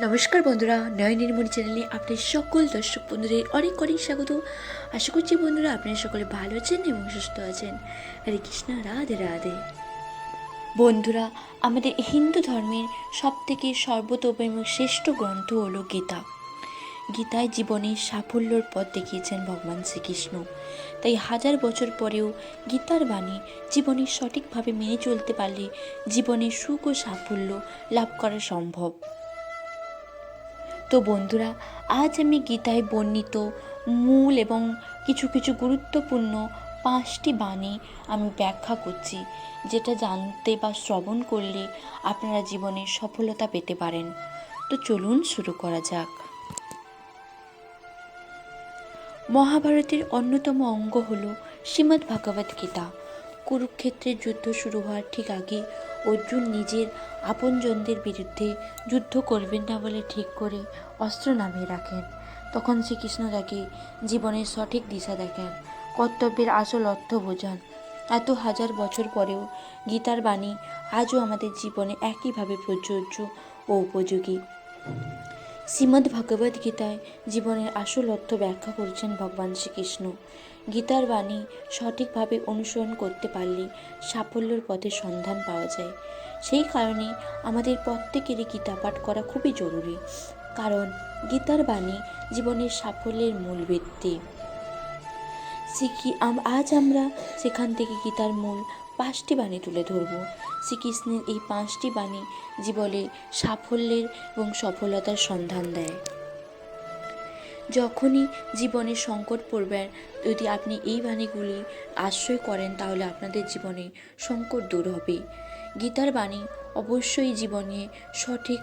নমস্কার বন্ধুরা নয় চ্যানেলে আপনার সকল দর্শক বন্ধুদের অনেক অনেক স্বাগত। আশা করছি বন্ধুরা আপনারা সকলে ভালো আছেন এবং সুস্থ আছেন। হরে কৃষ্ণ, রাধে রাধে। বন্ধুরা, আমাদের হিন্দু ধর্মের সব থেকে সর্বতোপ এবং শ্রেষ্ঠ গ্রন্থ হলো গীতা। গীতায় জীবনের সাফল্যর পথ দেখিয়েছেন ভগবান শ্রীকৃষ্ণ। তাই হাজার বছর পরেও গীতার বাণী জীবনে সঠিকভাবে মেনে চলতে পারলে জীবনে সুখ ও সাফল্য লাভ করা সম্ভব। তো বন্ধুরা, আজ আমি গীতায় বর্ণিত মূল এবং কিছু কিছু গুরুত্বপূর্ণ পাঁচটি বাণী আমি ব্যাখ্যা করছি, যেটা জানতে বা শ্রবণ করলে আপনারা জীবনে সফলতা পেতে পারেন। তো চলুন শুরু করা যাক। মহাভারতের অন্যতম অঙ্গ হল শ্রীমদ্ ভাগবত গীতা। কুরুক্ষেত্রের যুদ্ধ শুরু হওয়ার ঠিক আগে অর্জুন নিজের আপনজনদের বিরুদ্ধে যুদ্ধ করবেন না বলে ঠিক করে অস্ত্র নামিয়ে রাখেন। তখন শ্রীকৃষ্ণ তাকে জীবনের সঠিক দিশা দেখেন, কর্তব্যের আসল অর্থ বোঝান। এত হাজার বছর পরেও গীতার বাণী আজও আমাদের জীবনে একইভাবে প্রযোজ্য ও উপযোগী। শ্রীমদ্ ভগবদ গীতায় জীবনের আসল অর্থ ব্যাখ্যা করেছেন ভগবান শ্রীকৃষ্ণ। গীতার বাণী সঠিকভাবে অনুসরণ করতে পারলে সাফল্যের পথে সন্ধান পাওয়া যায়। সেই কারণে আমাদের প্রত্যেকেরই গীতা পাঠ করা খুবই জরুরি। কারণ গীতার বাণী জীবনের সাফল্যের মূল ভিত্তি। শিখি আজ আমরা সেখান থেকে গীতার মূল পাঁচটি বাণী তুলে ধরব। শ্রীকৃষ্ণের এই পাঁচটি বাণী জীবনে সাফল্যের এবং সফলতার সন্ধান দেয়। যখনই জীবনে সংকট পড়বেন যদি আপনি এই বাণীগুলি আশ্রয় করেন, তাহলে আপনাদের জীবনে সংকট দূর হবে। গীতার বাণী অবশ্যই জীবনে সঠিক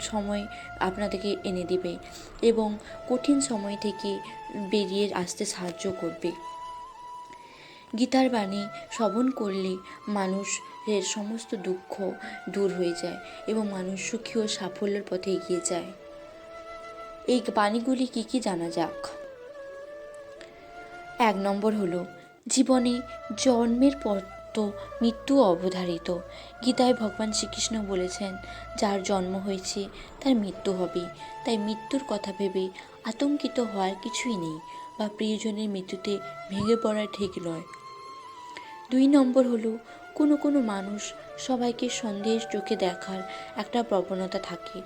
সময় আপনাদেরকে এনে দেবে এবং কঠিন সময় থেকে বেরিয়ে আসতে সাহায্য করবে। গীতার বাণী শ্রবণ করলে মানুষের সমস্ত দুঃখ দূর হয়ে যায় এবং মানুষ সুখী ও সাফল্যের পথে এগিয়ে যায়। এই বাণীগুলি কি কি জানা যাক? এক নম্বর হলো, জীবনে জন্মের পর তো মৃত্যু অবধারিত। গীতায় ভগবান শ্রীকৃষ্ণ বলেছেন, যার জন্ম হয়েছে তার মৃত্যু হবে। তাই মৃত্যুর কথা ভেবে আতঙ্কিত হওয়ার কিছুই নেই বা প্রিয়জনের মৃত্যুতে ভেঙে পড়া ঠিক নয়। দুই নম্বর হলো, কোনো কোনো মানুষ সবাইকে সন্দেহের চোখে দেখার একটা প্রবণতা থাকে।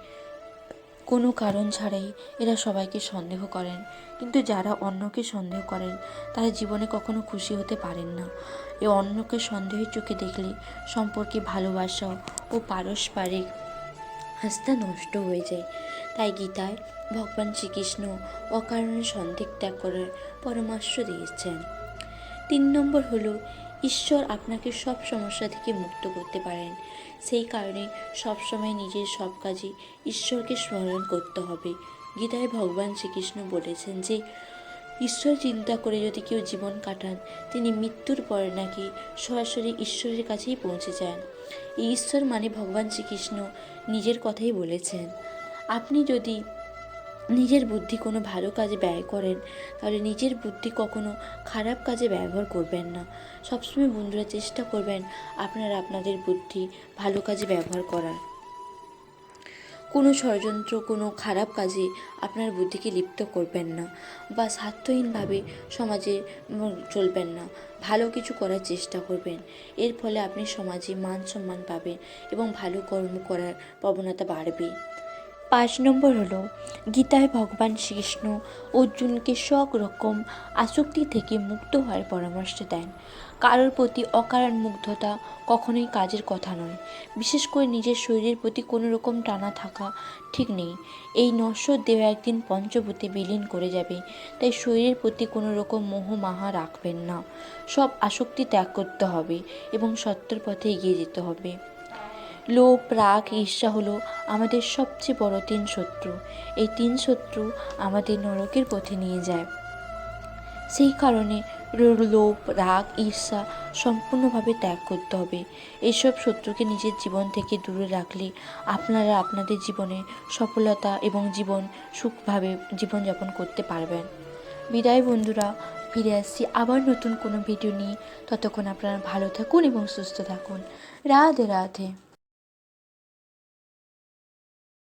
কোনো কারণ ছাড়াই এরা সবাইকে সন্দেহ করেন। কিন্তু যারা অন্যকে সন্দেহ করেন, তারা জীবনে কখনো খুশি হতে পারেন না। এ অন্যকে সন্দেহের চোখে দেখলে সম্পর্কে ভালোবাসা ও পারস্পরিক আস্থা নষ্ট হয়ে যায়। তাই গীতায় ভগবান শ্রীকৃষ্ণ অকারণে সন্দেহ ত্যাগ করার পরামর্শ দিয়েছেন। তিন নম্বর হলো ঈশ্বর আপনাকে সব সমস্যা থেকে মুক্ত করতে পারেন। সেই কারণে সবসময় নিজের সব কাজে ঈশ্বরকে স্মরণ করতে হবে। গীতায় ভগবান শ্রীকৃষ্ণ বলেছেন যে, ঈশ্বর চিন্তা করে যদি কেউ জীবন কাটান, তিনি মৃত্যুর পরে নাকি সরাসরি ঈশ্বরের কাছেই পৌঁছে যান। এই ঈশ্বর মানে ভগবান শ্রীকৃষ্ণ নিজের কথাই বলেছেন। আপনি যদি নিজের বুদ্ধি কোনো ভালো কাজে ব্যয় করেন, তাহলে নিজের বুদ্ধি কখনো খারাপ কাজে ব্যবহার করবেন না। সবসময় বন্ধুরা চেষ্টা করবেন আপনারা আপনাদের বুদ্ধি ভালো কাজে ব্যবহার করার। কোনো ষড়যন্ত্র, কোনো খারাপ কাজে আপনার বুদ্ধিকে লিপ্ত করবেন না বা স্বার্থহীনভাবে সমাজে চলবেন না। ভালো কিছু করার চেষ্টা করবেন। এর ফলে আপনি সমাজে মান সম্মান পাবেন এবং ভালো কর্ম করার প্রবণতা বাড়বে। পাঁচ নম্বর হলো, গীতায় ভগবান শ্রীকৃষ্ণ অর্জুনকে সব রকম আসক্তি থেকে মুক্ত হওয়ার পরামর্শ দেন। কারোর প্রতি অকারণ মুগ্ধতা কখনোই কাজের কথা নয়। বিশেষ করে নিজের শরীরের প্রতি কোনো রকম টানা থাকা ঠিক নেই। এই নশ্বর দেহ একদিন পঞ্চভূতে বিলীন করে যাবে, তাই শরীরের প্রতি কোনো রকম মোহ মাহা রাখবেন না। সব আসক্তি ত্যাগ করতে হবে এবং সত্যের পথে এগিয়ে যেতে হবে। লোভ, রাগ, ঈর্ষা হলো আমাদের সবচেয়ে বড় তিন শত্রু। এই তিন শত্রু আমাদের নরকের পথে নিয়ে যায়। সেই কারণে লোভ, রাগ, ঈর্ষা সম্পূর্ণভাবে ত্যাগ করতে হবে। এইসব শত্রুকে নিজের জীবন থেকে দূরে রাখলে আপনারা আপনাদের জীবনে সফলতা এবং জীবন সুখভাবে জীবনযাপন করতে পারবেন। বিদায় বন্ধুরা, ফিরে আসছি আবার নতুন কোনো ভিডিও নিয়ে। ততক্ষণ আপনারা ভালো থাকুন এবং সুস্থ থাকুন। রাধে রাধে।